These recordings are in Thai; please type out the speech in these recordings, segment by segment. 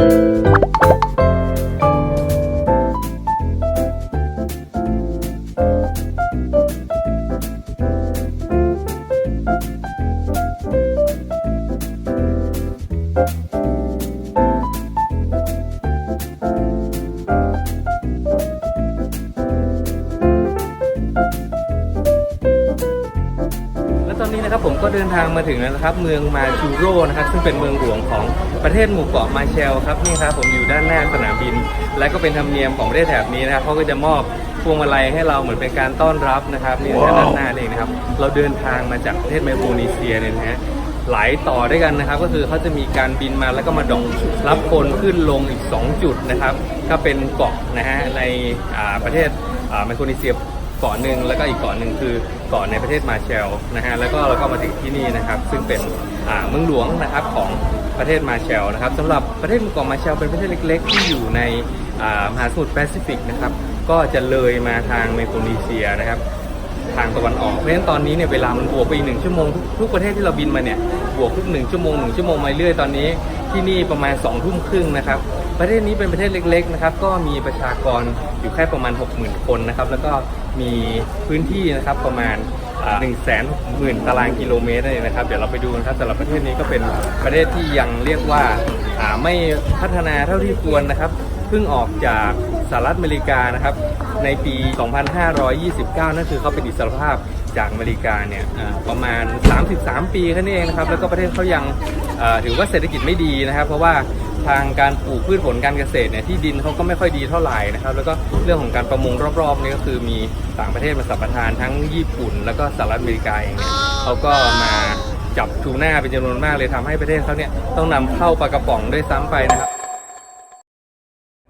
แล มาถึงแล้วนะครับ เมืองมาชูโร่นะครับ ซึ่งเป็นเมืองหลวงของประเทศหมู่เกาะมาเชลครับนี่ครับผมอยู่ด้านหน้าสนามบิน และก็เป็นธรรมเนียมของประเทศแถบนี้นะครับเขาก็จะมอบพวงมาลัยให้เราเหมือนเป็นการต้อนรับนะครับนี่ด้านหน้าเองนะครับ เราเดินทางมาจากประเทศไมโครนีเซียเนี่ยนะฮะหลายต่อด้วยกันนะครับ ก็คือเขาจะมีการบินมาแล้วก็มาดอกรับคนขึ้นลงอีก 2 จุดนะครับ ก็เป็นเกาะนะฮะในประเทศอ่าไมโครนีเซีย เกาะหนึ่งแล้วก็อีกเกาะหนึ่งคือเกาะในประเทศมาเชลนะฮะแล้วก็เราก็มาถึงที่นี่นะครับ ซึ่งเป็นเมืองหลวงนะครับของประเทศมาเชลนะครับสำหรับประเทศหมู่เกาะมาเชลเป็นประเทศเล็ก ๆ ที่อยู่ในมหาสมุทรแปซิฟิกนะครับก็จะเลยมาทางไมโครนีเซียนะครับทางตะวันออก เพราะฉะนั้นตอนนี้เนี่ยเวลามันบวกไปอีกหนึ่งชั่วโมงทุกทุกประเทศที่เราบินมาเนี่ยบวกทุกหนึ่งชั่วโมงหนึ่งชั่วโมงมาเรื่อยตอนนี้ที่นี่ประมาณ2องทุ่มครึ่งนะครับ ประเทศนี้เป็นประเทศเล็กๆนะครับก็มีประชากรอยู่แค่ประมาณ 60,000 คนนะครับแล้วก็มีพื้นที่นะครับประมาณหนึ่งแสนหมื่นตารางกิโลเมตรนั่นเองนะครับ เดี๋ยวเราไปดูนะครับสำหรับประเทศนี้ก็เป็นประเทศที่ยังเรียกว่าไม่พัฒนาเท่าที่ควรนะครับเพิ่งออกจากสหรัฐอเมริกานะครับในปี 2529 นั่นคือเขาเป็นอิสรภาพจากอเมริกาเนี่ยประมาณ 33 ปีแค่นี้เองนะครับแล้วก็ประเทศเขายังถือว่าเศรษฐกิจไม่ดีนะครับ เพราะว่า ทางการปลูกพืชผลการเกษตรเนี่ยที่ดินเขาก็ไม่ค่อยดีเท่าไหร่นะครับ แล้วก็เรื่องของการประมงรอบๆนี่ก็คือมีต่างประเทศมาสัมปทานทั้งญี่ปุ่น แล้วก็สหรัฐอเมริกาเองเนี่ยเขาก็มาจับทูน่าเป็นจำนวนมากเลยทำให้ประเทศเขาเนี่ยต้องนำเข้าปลากระป๋องด้วยซ้ำไปนะครับ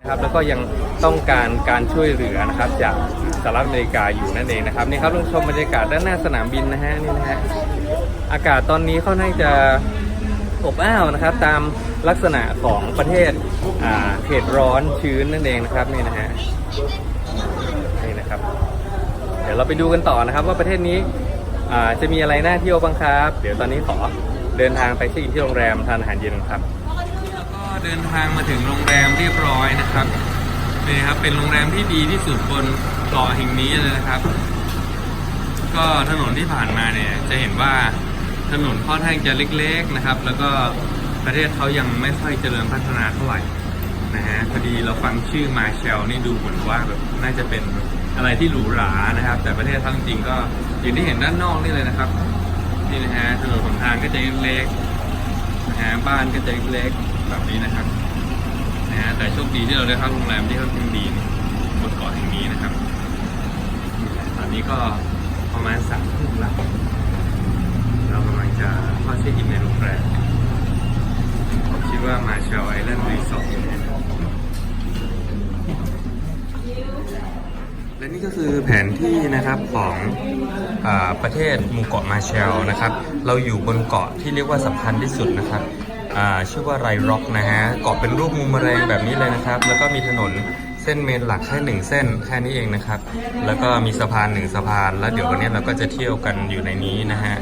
นะครับแล้วก็ยังต้องการการช่วยเหลือนะครับจากสหรัฐอเมริกาอยู่นั่นเองนะครับนี่ครับลองชมบรรยากาศด้านหน้าสนามบินนะฮะนี่นะฮะอากาศตอนนี้ค่อนข้างจะ อบอ้าวนะครับ ตามลักษณะของประเทศเขตร้อนชื้นนั่นเองนะครับนี่นะฮะนี่นะครับ เดี๋ยวเราไปดูกันต่อนะครับ ว่าประเทศนี้จะมีอะไรน่าเที่ยวบ้างครับ เดี๋ยวตอนนี้ขอเดินทางไปเช็คอินที่โรงแรมทานอาหารเย็นครับแล้วก็เดินทางมาถึงโรงแรมเรียบร้อยนะครับนี่ครับเป็นโรงแรมที่ดีที่สุดบนเกาะแห่งนี้เลยนะครับ ก็ถนนที่ผ่านมาเนี่ยจะเห็นว่า ถนนค่อนข้างจะเล็กๆนะครับ แล้วก็ประเทศเขายังไม่ค่อยเจริญพัฒนาเท่าไหร่นะฮะพอดีเราฟังชื่อมาเชลนี่ดูเหมือนว่าแบบน่าจะเป็นอะไรที่หรูหรานะครับ แต่ประเทศเขาจริงๆก็อย่างที่เห็นด้านนอกนี่เลยนะครับนี่นะฮะถนนหนทางก็จะเล็กๆนะฮะบ้านก็จะเล็กๆแบบนี้นะครับนะฮะแต่โชคดีที่เราได้เข้าโรงแรมที่ค่อนข้างดีบนเกาะแห่งนี้นะครับ ตอนนี้ก็ประมาณสามทุ่มแล้ว จะเข้าเช็คอินในโรงแรมชื่อว่ามาเชลไอแลนด์รีสอร์ทและนี่ก็คือแผนที่นะครับของอประเทศหมู่เกาะมาเชลนะครับ เราอยู่บนเกาะที่เรียกว่าสำคัญที่สุดนะครับชื่อว่าไรร็อกนะฮะเกาะเป็นรูปมุมแมลงแบบนี้เลยนะครับ แล้วก็มีถนน ส้นเมนหลักแค่หนึ่งเส้นแค่นี้เองนะครับ แล้วก็มีสะพานหนึ่งสะพาน แล้วเดี๋ยววันนี้เราก็จะเที่ยวกันอยู่ในนี้นะฮะ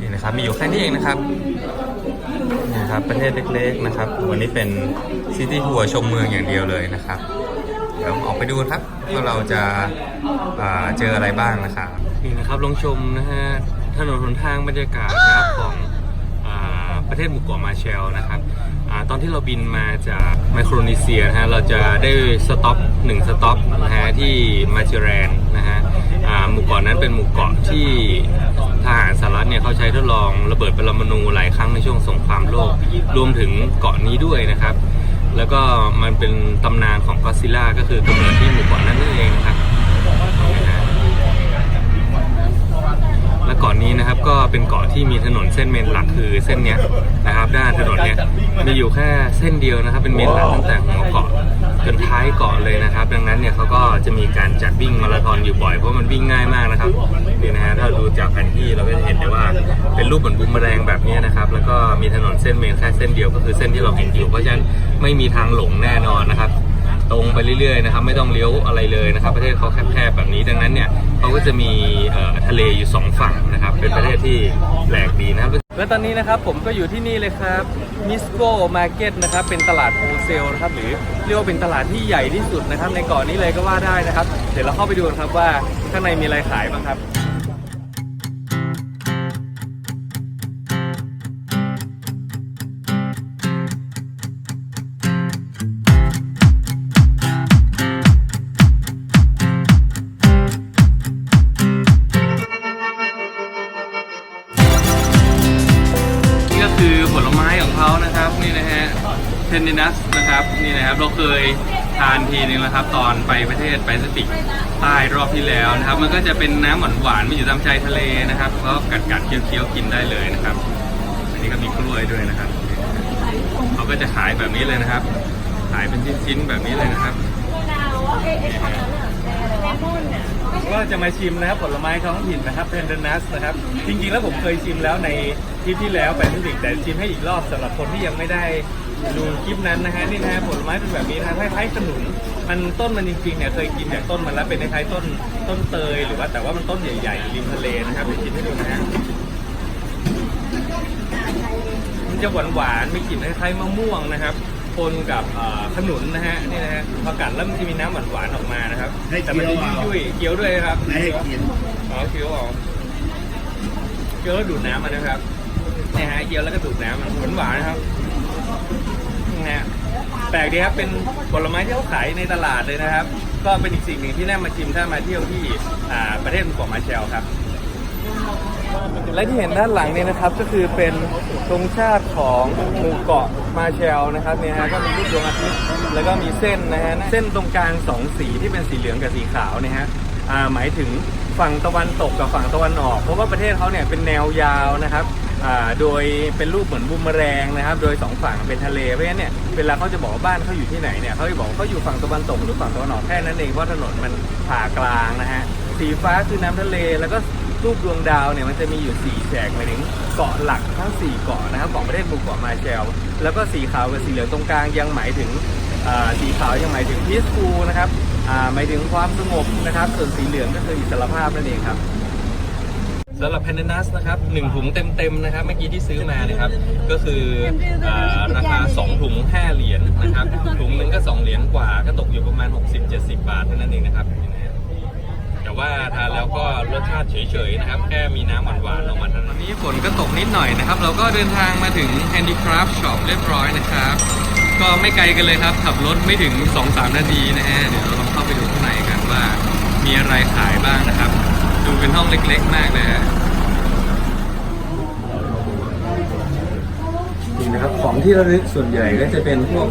นี่นะครับมีอยู่แค่นี้เองนะครับนะครับประเทศเล็กๆนะครับ วันนี้เป็นซิตี้ทัวร์ชมเมืองอย่างเดียวเลยนะครับเดี๋ยวออกไปดูครับว่าเราจะาเจออะไรบ้างนะครับนี่นะครับลองชมนะฮะถนนหนทางบรรยากาศนะครับของ ประเทศหมู่เกาะมาเชลนะครับอตอนที่เราบินมาจากไมโครนีเซียนะฮะเราจะได้สต็อปหนึ่งสต็อปนะฮะที่มาเจแรนนะฮะหมู่เกาะนั้นเป็นหมู่เกาะที่ทหารสหรัฐเนี่ยเขาใช้ทดลองระเบิดปรมาณูหลายครั้งในช่วงสงครามโลกรวมถึงเกาะนี้ด้วยนะครับ แล้วก็มันเป็นตำนานของก็ซิล่าก็คือกำเนิดที่หมู่เกาะนั่นเองนะครับนะฮะและเกาะนี้นะครับก็เป็นเกาะที่มีถนนเส้นเมนหลักคือเส้นเนี้ยนะครับ ด้านถนนเนี้ยมีอยู่แค่เส้นเดียวนะครับ เป็นเมนหลักตั้งแต่หัวเกาะจนท้ายเกาะเลยนะครับ ดังนั้นเนี่ยเขาก็จะมีการจัดวิ่งมาราธอนอยู่บ่อยเพราะมันวิ่งง่ายมากนะครับนี่นะฮะถ้าดูจากแผนที่เราก็จะเห็นได้ว่าเป็นรูปเหมือนบูมเมอแรงแบบนี้นะครับ แล้วก็มีถนนเส้นเมนแค่เส้นเดียวก็คือเส้นที่เราเห็นอยู่ เพราะฉะนั้นไม่มีทางหลงแน่นอนนะครับ ตรงไปเรื่อยๆนะครับไม่ต้องเลี้ยวอะไรเลยนะครับ ประเทศเขาแคบๆแบบนี้ดังนั้นเนี่ยเขาก็จะมีทะเลอยู่สองฝั่งนะครับ เป็นประเทศที่แปลกดีนะครับและตอนนี้นะครับผมก็อยู่ที่นี่เลยครับมิสโกมาร์เก็ตนะครับเป็นตลาดโฮเซลนะครับหรือเรียกว่าเป็นตลาดที่ใหญ่ที่สุดนะครับในเกาะนี้เลยก็ว่าได้นะครับ เดี๋ยวเราเข้าไปดูกันครับว่าข้างในมีอะไรขายบ้างครับ ยทานทีนึงแล้วครับ ตอนไปประเทศแปซิฟิกใต้รอบที่แล้วนะครับ มันก็จะเป็นน้ำหวานหวานๆมันอยู่ตามชายทะเลนะครับก็กัดกัดๆเคี้ยวๆกินได้เลยนะครับ อันนี้ก็มีกล้วยด้วยนะครับ เขาก็จะขายแบบนี้เลยนะครับ ขายเป็นชิ้นๆแบบนี้เลยนะครับ ก็จะมาชิมนะครับผลไม้ท้องถิ่นนะครับเพนเดนัสนะครับ จริงๆแล้วผมเคยชิมแล้วในคลิปที่แล้วไปที่สิกแต่ชิมให้อีกรอบสำหรับคนที่ยังไม่ได้ ดูคลิปนั้นนะฮะนี่นะฮะผลไม้เป็นแบบนี้นะครับคล้ายๆขนุนมันต้นมันจริงๆเนี่ยเคยกินจากต้นมันแล้วเป็นคล้ายๆต้นต้นเตยหรือว่าแต่ว่ามันต้นใหญ่ๆริมทะเลนะครับเดี๋ยวชิมให้ดูนะฮะมันจะหวานๆมีกลิ่นคล้ายๆมะม่วงนะครับปนกับเอ่อขนุนนะฮะนี่นะฮะพอกัดแล้วมันจะมีน้ำหวานๆออกมานะครับให้แต่มันจะเคี้ยวเอายุ่ยๆเคี้ยวด้วยครับไม่ให้กินอ๋อเคี้ยวออกเคี้ยวแล้วดูดน้ำมันนะครับเนี่ยฮะเคี้ยวแล้วก็ดูดน้ำมันหวานๆนะครับ นะฮะแปลกดีครับเป็นผลไม้ที่เขาขายในตลาดเลยนะครับ ก็เป็นอีกสิ่งหนึ่งที่น่ามาชิมถ้ามาเที่ยวที่อ่าประเทศเกาะมาเชลครับ และที่เห็นด้านหลังเนี่ยนะครับก็คือเป็นธงชาติของหมู่เกาะมาเชลนะครับเนี่ยฮะก็มีรูปดวงอาทิตย์แล้วก็มีเส้นนะฮะเส้นตรงกลางสองสีที่เป็นสีเหลืองกับสีขาวเนี่ยฮะอ่าหมายถึงฝั่งตะวันตกกับฝั่งตะวันออก เพราะว่าประเทศเขาเนี่ยเป็นแนวยาวนะครับ โดยเป็นรูปเหมือนบูมมอแรงนะครับ โดยสองฝั่งเป็นทะเล เพราะฉะนั้นเนี่ยเวลาเขาจะบอกว่าบ้านเขาอยู่ที่ไหนเนี่ยเขาจะบอกเขาอยู่ฝั่งตะวันตกหรือฝั่งตะวันออกแค่นั้นเองเพราะถนนมันผ่ากลางนะฮะสีฟ้าคือน้ำทะเลแล้วก็รูปดวงดาวเนี่ยมันจะมีอยู่4แฉกหมายถึงเกาะหลักทั้ง 4 เกาะนะครับของประเทศหมู่เกาะมาแชล แล้วก็สีขาวกับสีเหลืองตรงกลางยังหมายถึงสีขาวยังหมายถึงพีซฟูนะครับหมายถึงความสงบนะครับ ส่วนสีเหลืองก็คืออิสรภาพนั่นเองครับ สำหรับแพนเดนัสนะครับหนึ่งถุงเต็มๆนะครับเมื่อกี้ที่ซื้อมานะครับ ก็คืออ่าราคา 2 ถุง 5 เหรียญนะครับ ถุงหนึงก็ 2 เหรียญกว่าก็ตกอยู่ประมาณ 60-70 บาทเท่านั้นเองนะครับนี่นะฮะแต่ว่าทานแล้วก็รสชาติเฉยๆนะครับ แค่มีน้ำหวานๆออกมาเท่านั้นนี้ฝนก็ตกนิดหน่อยนะครับ เราก็เดินทางมาถึง Handicraft Shop เรียบร้อยนะครับ ก็ไม่ไกลกันเลยครับขับรถไม่ถึง 2-3 นาทีนะฮะเดี๋ยวเราลองเข้าไปดูข้างในกันว่า มีอะไรขายบ้างนะครับ ดูเป็นห้องเล็กๆ มากเลยฮะนี่นะครับของที่ระลึกส่วนใหญ่ก็จะเป็นพวก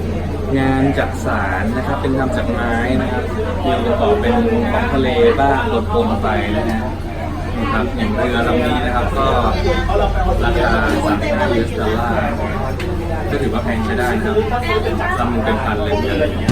งานจักสารนะครับ เป็นทำจากไม้นะครับเกี่ยวต่อเป็นของทะเลบ้างปนปนไปนะฮะนี่ครับอย่างเรือลำนี้นะครับก็ราคา35 US ดอลลาร์ก็ถือว่าแพงใช้ได้นะครับลำนึงเป็นพันเลยอะไรอย่างเงี้ย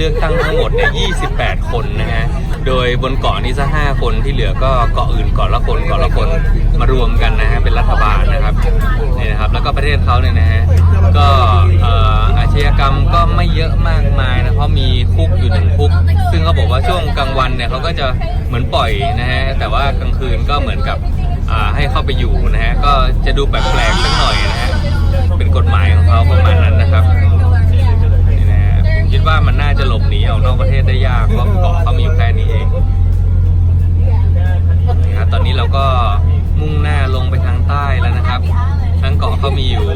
เลือกตั้งทั้งหมดเนี่ย28 คนนะฮะ โดยบนเกาะนี้ซะ5คนที่เหลือก็เกาะอื่นเกาะละคนเกาะละคนมารวมกันนะฮะเป็นรัฐบาลนะครับนี่นะครับแล้วก็ประเทศเขาเนี่ยนะฮะก็อาชญากรรมก็ไม่เยอะมากมายนะเพราะมีคุกอยู่หนึ่งคุก ซึ่งเขาบอกว่าช่วงกลางวันเนี่ยเขาก็จะเหมือนปล่อยนะฮะแต่ว่ากลางคืนก็เหมือนกับให้เข้าไปอยู่นะฮะก็จะดูแปลกๆสักหน่อยนะฮะเป็นกฎหมายของเขาประมาณนั้นนะครับ คิดว่ามันน่าจะหลบหนีออกนอกประเทศได้ยากเพราะเกาะเขามีอยู่แค่นี้เองนี่ครับตอนนี้เราก็มุ่งหน้าลงไปทางใต้แล้วนะครับทั้งเกาะเขามีอยู่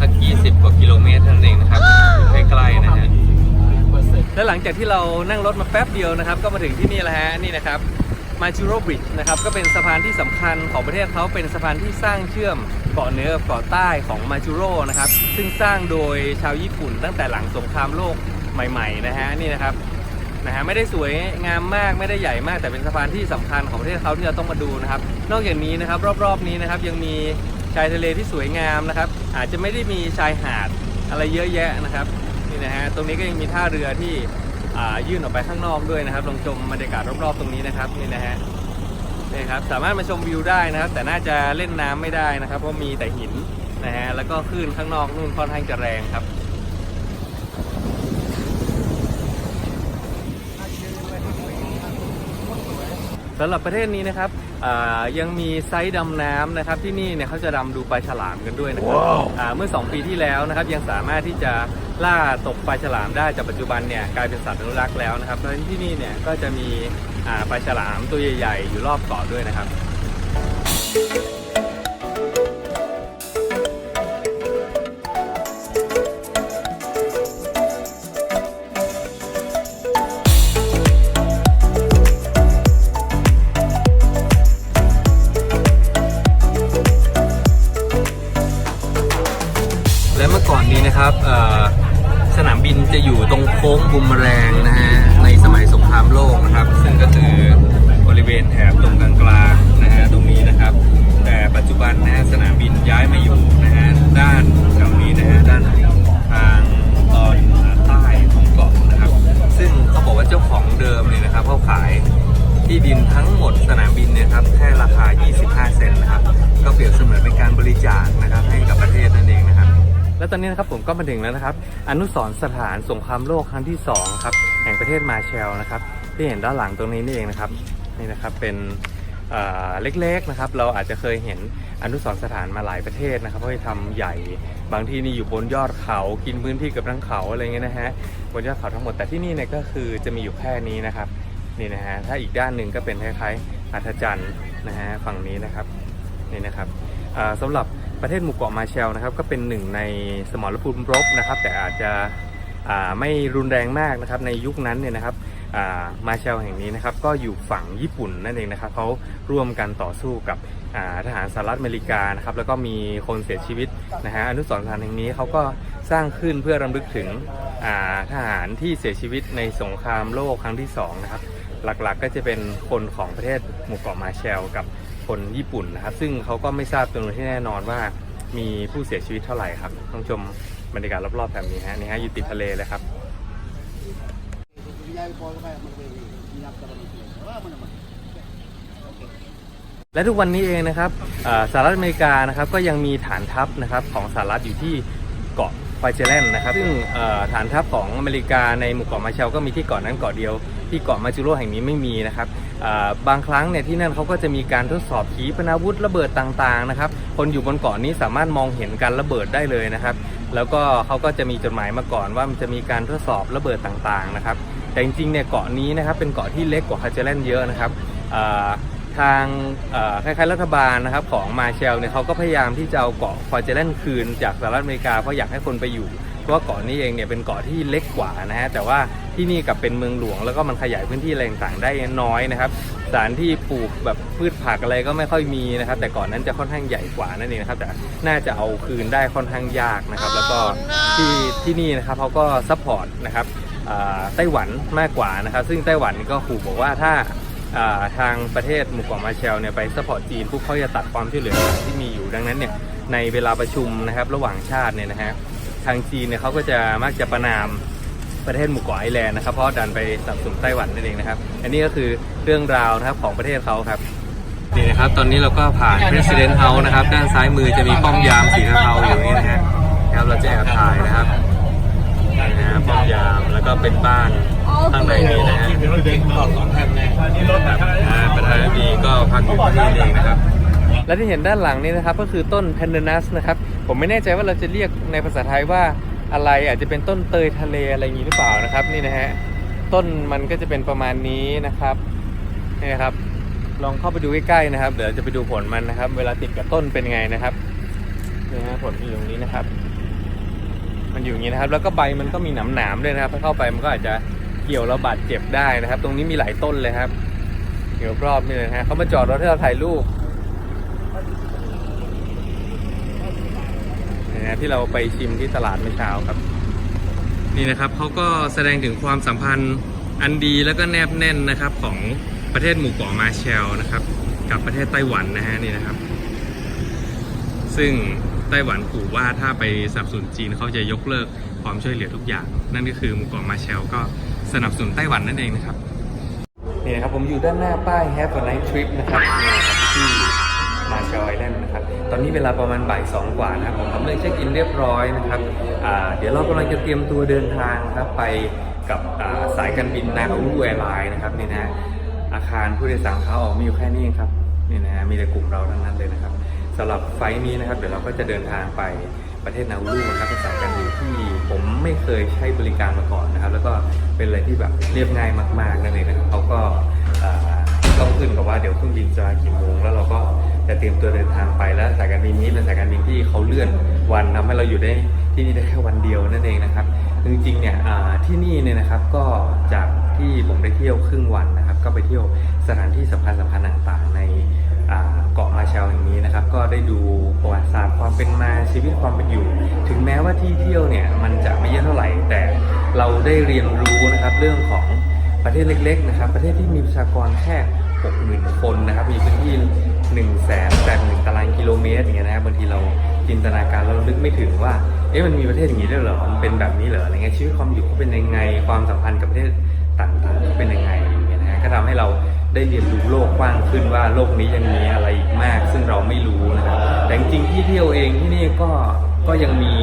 สัก 20 กว่ากิโลเมตรเท่านั้นเองนะครับอยู่ใกล้ๆนะฮะและหลังจากที่เรานั่งรถมาแป๊บเดียวนะครับ ก็มาถึงที่นี่แล้วฮะนี่นะครับมาจูโรบริดนะครับก็เป็นสะพานที่สำคัญของประเทศเขาเป็นสะพานที่สร้างเชื่อมเกาะเหนือเกาะใต้ของมาจูโรนะครับซึ่งสร้างโดยชาวญี่ปุ่นตั้งแต่หลังสงครามโลก ใหม่ๆนะฮะนี่นะครับนะฮะไม่ได้สวยงามมากไม่ได้ใหญ่มากแต่เป็นสะพานที่สำคัญของประเทศเขาที่เราต้องมาดูนะครับ นอกจากนี้นะครับรอบๆนี้นะครับยังมีชายทะเลที่สวยงามนะครับ อาจจะไม่ได้มีชายหาดอะไรเยอะแยะนะครับนี่นะฮะตรงนี้ก็ยังมีท่าเรือที่อ่ายื่นออกไปข้างนอกด้วยนะครับลองชมบรรยากาศรอบๆตรงนี้นะครับนี่นะฮะนี่ครับสามารถมาชมวิวได้นะครับ แต่น่าจะเล่นน้ำไม่ได้นะครับ เพราะมีแต่หินนะฮะแล้วก็คลื่นข้างนอกนู่นค่อนข้างจะแรงครับ สำหรับประเทศนี้นะครับอ่ายังมีไซต์ดำน้ำนะครับที่นี่เนี่ยเขาจะดำดูปลาฉลามกันด้วยนะครับอ่าเมื่อ 2 ปีที่แล้วนะครับยังสามารถที่จะล่าตกปลาฉลามได้จากปัจจุบันเนี่ยกลายเป็นสัตว์อนุรักษ์แล้วนะครับเพราะฉะนั้นที่นี่เนี่ยก็จะมีอ่าปลาฉลามตัวใหญ่ๆอยู่รอบเกาะด้วยนะครับ 25 เซนต์นะครับ ก็เปรียบเสมือนเป็นการบริจาคนะครับให้กับประเทศนั่นเองนะครับ และตอนนี้นะครับผมก็มาถึงแล้วนะครับ อนุสรณ์สถานสงครามโลกครั้งที่2ครับแห่งประเทศมาเชลนะครับที่เห็นด้านหลังตรงนี้นี่เองนะครับนี่นะครับเป็นเเล็กๆนะครับเราอาจจะเคยเห็นอนุสรสถานมาหลายประเทศนะครับเพราะว่ทำใหญ่บางที่นี่อยู่บนยอดเขากินพื้นที่เกับทั้งเขาอะไรเงี้ยนะฮะบนยอดเขาทั้งหมดแต่ที่นี่เนี่ยก็คือจะมีอยู่แค่นี้นะครับนี่นะฮะถ้าอีกด้านหนึ่งก็เป็นคล้ายๆ อัธจันทร์นะฮะฝั่งนี้นะครับนี่นะครับสำหรับประเทศหมู่เกาะมาเชลนะครับก็เป็นหนึ่งในสมรภูมิรบนะครับ แต่อาจจะไม่รุนแรงมากนะครับในยุคนั้นเนี่ยนะครับมาเชลแห่งนี้นะครับก็อยู่ฝั่งญี่ปุ่นนั่นเองนะครับเขาร่วมกันต่อสู้กับทหารสหรัฐอเมริกานะครับแล้วก็มีคนเสียชีวิตนะฮะอนุสรณ์สถานแห่งนี้เขาก็สร้างขึ้นเพื่อรำลึกถึงทหารที่เสียชีวิตในสงครามโลกครั้งที่สองนะครับ หลักๆก็จะเป็นคนของประเทศหมู่เกาะมาเชลกับคนญี่ปุ่นนะครับ ซึ่งเขาก็ไม่ทราบจำนวนที่แน่นอนว่ามีผู้เสียชีวิตเท่าไหร่ครับต้องชมบรรยากาศรอบๆแบบนี้ฮะนี่ฮะอยู่ติดทะเลเลยครับ และทุกวันนี้เองนะครับสหรัฐอเมริกานะครับก็ยังมีฐานทัพนะครับของสหรัฐอยู่ที่เกาะไฟเจแลนด์นะครับซึ่งฐานทัพของอเมริกาในหมู่เกาะมาเชลก็มีที่เกาะนั้นเกาะเดียว ที่เกาะมาจูโรแห่งนี้ไม่มีนะครับบางครั้งเนี่ยที่นั่นเขาก็จะมีการทดสอบขีปนาวุธระเบิดต่างๆนะครับคนอยู่บนเกาะนี้สามารถมองเห็นการระเบิดได้เลยนะครับ แล้วก็เขาก็จะมีจดหมายมาก่อนว่ามันจะมีการทดสอบระเบิดต่างๆนะครับ แต่จริงๆเนี่ยเกาะนี้นะครับเป็นเกาะที่เล็กกว่าคาเจแลนเยอะนะครับทางคล้ายๆรัฐบาลนะครับของมาเชลเนี่ยเขาก็พยายามที่จะเอาเกาะคาเจแลนคืนจากสหรัฐอเมริกาเพราะอยากให้คนไปอยู่ เพราะว่าเกาะนี้เองเนี่ยเป็นเกาะที่เล็กกว่านะฮะแต่ว่าที่นี่กับเป็นเมืองหลวง แล้วก็มันขยายพื้นที่อะไรต่างๆได้น้อยนะครับสถานที่ปลูกแบบพืชผักอะไรก็ไม่ค่อยมีนะครับ แต่ก่อนนั้นจะค่อนข้างใหญ่กว่านั่นเองนะครับแต่น่าจะเอาคืนได้ค่อนข้างยากนะครับ แล้วก็ที่ที่นี่นะครับเขาก็ซัพพอร์ตนะครับไต้หวันมากกว่านะครับ ซึ่งไต้หวันก็ขู่บอกว่าถ้าทางประเทศหมู่เกาะมาเชลเนี่ยไปสปอร์ตจีนพวกเขาจะตัดความช่วยเหลือที่มีอยู่ดังนั้นเนี่ยในเวลาประชุมนะครับระหว่างชาติเนี่ยนะฮะ ทางจีนเนี่ยเขาก็จะมักจะประนามประเทศหมู่เกาะไอแลนด์นะครับ เพราะดันไปสนับสนุนไต้หวันนั่นเองนะครับ อันนี้ก็คือเรื่องราวนะครับของประเทศเขาครับนี่นะครับตอนนี้เราก็ผ่าน President House นะครับ ด้านซ้ายมือจะมีป้อมยามสีเทาๆอยู่นี่นะฮะครับเราจะแอบถ่ายนะครับนี่นะฮะป้อมยามแล้วก็เป็นบ้านข้างในนี้นะฮะอ่าประธานาธิบดีก็พักอยู่ที่นี่เองนะครับ และที่เห็นด้านหลังนี้นะครับก็คือต้นเพนเดนัสนะครับผมไม่แน่ใจว่าเราจะเรียกในภาษาไทยว่าอะไรอาจจะเป็นต้นเตยทะเลอะไรอย่างนี้หรือเปล่านะครับนี่นะฮะต้นมันก็จะเป็นประมาณนี้นะครับนี่นะครับ ลองเข้าไปดูใกล้ๆนะครับ เดี๋ยวจะไปดูผลมันนะครับ เวลาติดกับต้นเป็นไงนะครับนี่ฮะผลอยู่ตรงนี้นะครับ มันอยู่อย่างนี้นะครับ แล้วก็ใบมันก็มีหนามๆด้วยนะครับถ้าเข้าไปมันก็อาจจะเกี่ยวแล้วบาดเจ็บได้นะครับ ตรงนี้มีหลายต้นเลยครับเดี๋ยวรอบนี่เลยนะฮะเขามาจอดรถให้เราถ่ายรูป นะฮะที่เราไปชิมที่ตลาดเมื่อเช้าครับ นี่นะครับเขาก็แสดงถึงความสัมพันธ์อันดีแล้วก็แนบแน่นนะครับของประเทศหมู่เกาะมาแชลนะครับ กับประเทศไต้หวันนะฮะนี่นะครับ ซึ่งไต้หวันขู่ว่าถ้าไปสนับสนุนจีนเขาจะยกเลิกความช่วยเหลือทุกอย่าง นั่นก็คือหมู่เกาะมาแชลก็สนับสนุนไต้หวันนั่นเองนะครับนี่นะครับผมอยู่ด้านหน้าป้าย Have a nice trip นะครับนี่นะครับที่ มาแลไอแลนด์นะครับ ตอนนี้เวลาประมาณบ่ายสองกว่านะครับผมทำเรื่องเช็คอินเรียบร้อยนะครับเดี๋ยวเรากำลังจะเตรียมตัวเดินทางนะครับไปกับสายการบินนาอูแอร์ไลน์นะครับนี่นะอาคารผู้โดยสารเขาออกมีอยู่แค่นี้ครับนี่นะมีแต่กลุ่มเราทั้งนั้นเลยนะครับสำหรับไฟนี้นะครับเดี๋ยวเราก็จะเดินทางไปประเทศนาอูนะครับเป็นสายการบินที่ผมไม่เคยใช้บริการมาก่อนนะครับ แล้วก็เป็นอะไรที่แบบเรียบง่ายมากๆนั่นเองนะครับเขาก็ต้องขึ้นกับว่าเดี๋ยวเครื่องบินจะกี่โมงแล้วเราก็ จะเตรียมตัวเดินทางไปแล้วสายการบินนี้เป็นสายการบินที่เขาเลื่อนวันทำให้เราอยู่ได้ที่นี่ได้แค่วันเดียวนั่นเองนะครับจริงๆเนี่ยที่นี่เนี่ยนะครับก็จากที่ผมได้เที่ยวครึ่งวันนะครับ ก็ไปเที่ยวสถานที่สำคัญสำคัญต่างๆ ในเกาะมาเชลแห่งนี้นะครับ ก็ได้ดูประวัติศาสตร์ความเป็นมาชีวิตความเป็นอยู่ ถึงแม้ว่าที่เที่ยวเนี่ยมันจะไม่เยอะเท่าไหร่ แต่เราได้เรียนรู้นะครับเรื่องของประเทศเล็ก ๆ นะครับ ประเทศที่มีประชากรแค่ 60,000 คนนะครับ มีพื้นที่ 1 8 0 0 0 0ตารางกิโลเมตรอย่างเงี้ยนะครับบางทีเราจินตนาการเรานึกไม่ถึงว่าเอ๊ะมันมีประเทศอย่างนี้ด้วยเหรอมันเป็นแบบนี้เหรออะไรเงี้ยชีวิตความอยู่เขาเป็นยังไงความสัมพันธ์กับประเทศต่างๆเขาเป็นยังไงอย่างเงี้ยนะฮะก็ทำให้เราได้เรียนรู้โลกกว้างขึ้นว่าโลกนี้ยังมีอะไรอีกมาก ซึ่งเราไม่รู้นะครับแต่จริงที่เที่ยวเองที่นี่ก็ก็ยังมี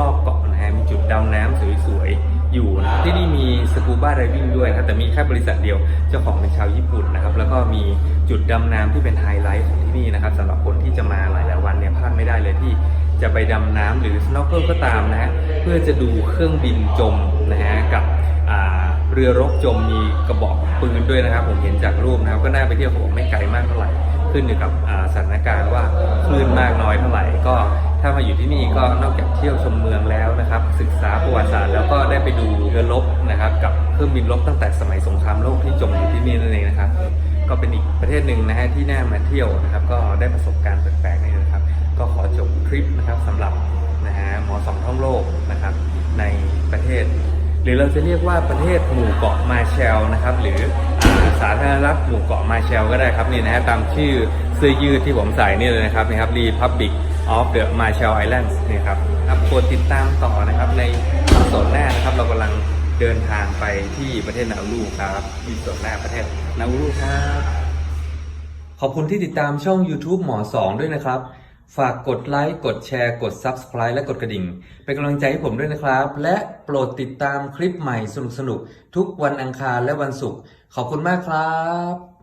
รอบๆเกาะนะฮะมีจุดดำน้ำสวยๆ อยู่นะที่นี่มีสกูบ้าไดวิ่งด้วยครับแต่มีแค่บริษัทเดียวเจ้าของเป็นชาวญี่ปุ่นนะครับแล้วก็มีจุดดำน้ำที่เป็นไฮไลท์ของที่นี่นะครับสำหรับคนที่จะมาหลายๆวันเนี่ยพลาดไม่ได้เลยที่จะไปดำน้ำหรือ snorkel ก็ตามนะฮะเพื่อจะดูเครื่องบินจมนะฮะกับเรือรบจมมีกระบอกปืนด้วยนะครับ ผมเห็นจากรูปนะครับก็น่าไปเที่ยวผมไม่ไกลมากเท่าไหร่ขึ้นอยู่กับสถานการณ์ว่าคลื่นมากน้อยเท่าไหร่ก็ ถ้ามาอยู่ที่นี่ก็นอกจากเที่ยวชมเมืองแล้วนะครับ ศึกษาประวัติศาสตร์แล้วก็ได้ไปดูเรือรบนะครับ กับเครื่องบินรบตั้งแต่สมัยสงครามโลกที่จมอยู่ที่นี่นั่นเองนะครับ ก็เป็นอีกประเทศหนึ่งนะฮะที่น่ามาเที่ยวนะครับ ก็ได้ประสบการณ์แปลกๆนี่นะครับ ก็ขอจบทริปนะครับสำหรับนะฮะหมอสองท่องโลกนะครับ ในประเทศ หรือเราจะเรียกว่าประเทศหมู่เกาะมาแชลนะครับ หรือสาธารณรัฐหมู่เกาะมาแชลก็ได้ครับนี่นะฮะตามชื่อเสื้อยืดที่ผมใส่นี่เลยนะครับนี่ครับ Republic of the Marshall Islands นี่ครับครับโปรดติดตามต่อนะครับในส่วนหน้านะครับ เรากำลังเดินทางไปที่ประเทศนาอูรูครับที่ส่วนหน้าประเทศนาอูรูครับ ขอบคุณที่ติดตามช่อง YouTube หมอสองด้วยนะครับ ฝากกดไลค์ กดแชร์ กด Subscribe และกดกระดิ่ง เป็นกำลังใจให้ผมด้วยนะครับ และโปรดติดตามคลิปใหม่สนุกๆ ทุกวันอังคารและวันศุกร์ ขอบคุณมากครับ